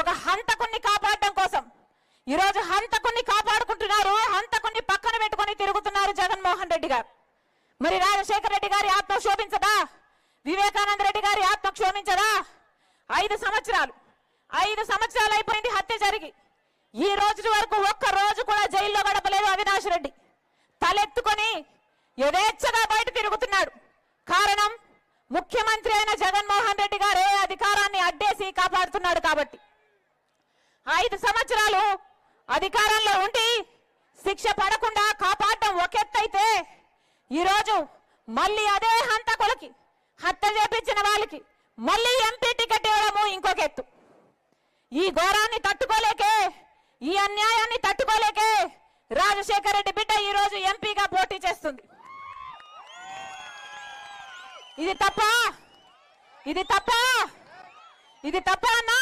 ఒక హంతకుణ్ణి కాపాడడం కోసం. ఈరోజు హంతకుణ్ణి కాపాడుకుంటున్నారు హంతకుణ్ణి పక్కన పెట్టుకొని తిరుగుతున్నారు జగన్మోహన్ రెడ్డి గారు. మరి రాజశేఖర రెడ్డి గారి ఆత్మ క్షోభించదా? వివేకానంద రెడ్డి గారి ఆత్మ క్షోభించదా? ఐదు సంవత్సరాలు ఐదు సంవత్సరాలు అయిపోయింది హత్య జరిగి. ఈ రోజు వరకు ఒక్క రోజు కూడా జైల్లో గడపలేదు అవినాష్ రెడ్డి. తలెత్తుకొని యథేచ్ఛగా బయట తిరుగుతున్నాడు. కారణం ముఖ్యమంత్రి అయిన జగన్మోహన్ రెడ్డి గారే అధికారాన్ని అడ్డేసి కాపాడుతున్నాడు కాబట్టి. ఐదు సంవత్సరాలు అధికారంలో ఉండి శిక్ష పడకుండా కాపాడటం ఒకెత్తైతే ఈరోజు మళ్ళీ అదే హంతకులకి హత్య చేపించిన వాళ్ళకి మళ్ళీ ఎంపీ టికెట్ ఇవ్వడము ఇంకొక ఎత్తు. ఈ ఘోరాన్ని తట్టుకోలేకే ఈ అన్యాయాన్ని తట్టుకోలేకే రాజశేఖర రెడ్డి బిడ్డ ఈ రోజు ఎంపీగా పోటీ చేస్తుంది. ఇది తప్ప? ఇది తప్ప? ఇది తప్ప అన్నా?